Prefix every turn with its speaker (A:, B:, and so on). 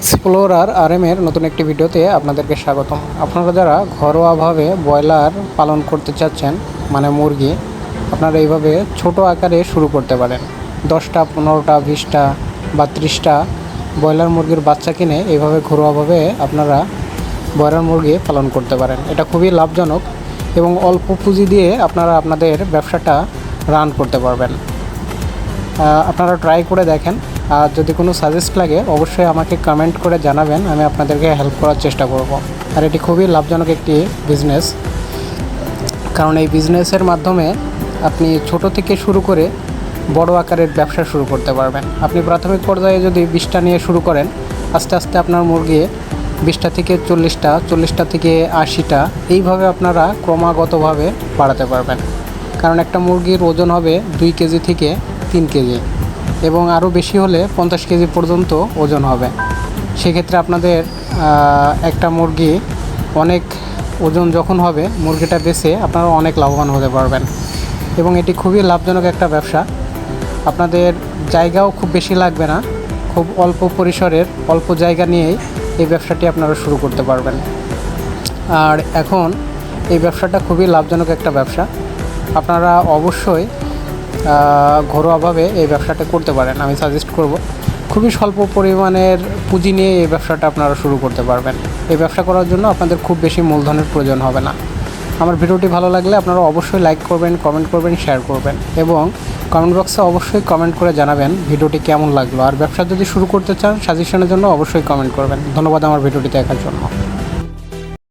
A: Explorer আর এর নতুন একটি ভিডিওতে আপনাদেরকে স্বাগতম। আপনারা যারা ঘরোয়াভাবে ব্রয়লার পালন করতে চাচ্ছেন মানে মুরগি, আপনারা এইভাবে ছোট আকারে শুরু করতে পারেন। দশটা, পনেরোটা, বিশটা বা ত্রিশটা ব্রয়লার মুরগির বাচ্চা কিনে এইভাবে ঘরোয়াভাবে আপনারা ব্রয়লার মুরগি পালন করতে পারেন। এটা খুবই লাভজনক এবং অল্প পুঁজি দিয়ে আপনারা আপনাদের ব্যবসাটা রান করতে পারবেন। আপনারা ট্রাই করে দেখেন। আর যদি কোনো সাজেস্ট লাগে, অবশ্যই আমাকে কমেন্ট করে জানাবেন, আমি আপনাদেরকে হেল্প করার চেষ্টা করব। আর এটি খুবই লাভজনক একটি বিজনেস কারণ এই বিজনেসের মাধ্যমে আপনি ছোট থেকে শুরু করে বড় আকারের ব্যবসা শুরু করতে পারবেন। আপনি প্রাথমিক পর্যায়ে যদি বিশটা নিয়ে শুরু করেন, আস্তে আস্তে আপনার মুরগি বিশটা থেকে চল্লিশটা চল্লিশটা থেকে আশিটা, এইভাবে আপনারা ক্রমাগতভাবে বাড়াতে পারবেন। কারণ একটা মুরগির ওজন হবে দুই কেজি থেকে তিন কেজি। এবং আরও বেশি হলে পঞ্চাশ কেজি পর্যন্ত ওজন হবে। সেক্ষেত্রে আপনাদের একটা মুরগি অনেক ওজন যখন হবে, মুরগিটা বেছে আপনারা অনেক লাভবান হতে পারবেন। এবং এটি খুবই লাভজনক একটা ব্যবসা। আপনাদের জায়গাও খুব বেশি লাগবে না, খুব অল্প পরিসরের, অল্প জায়গা নিয়েই এই ব্যবসাটি আপনারা শুরু করতে পারবেন। আর এখন এই ব্যবসাটা খুবই লাভজনক একটা ব্যবসা। আপনারা অবশ্যই ঘরোয়াভাবে এই ব্যবসাটা করতে পারেন, আমি সাজেস্ট করব। খুবই স্বল্প পরিমাণের পুঁজি নিয়ে এই ব্যবসাটা আপনারা শুরু করতে পারবেন। এই ব্যবসা করার জন্য আপনাদের খুব বেশি মূলধনের প্রয়োজন হবে না। আমার ভিডিওটি ভালো লাগলে আপনারা অবশ্যই লাইক করবেন কমেন্ট করবেন শেয়ার করবেন এবং কমেন্ট বক্সে অবশ্যই কমেন্ট করে জানাবেন ভিডিওটি কেমন লাগল। আর ব্যবসা যদি শুরু করতে চান সাজেশনের জন্য অবশ্যই কমেন্ট করবেন। ধন্যবাদ আমার ভিডিওটি দেখার জন্য।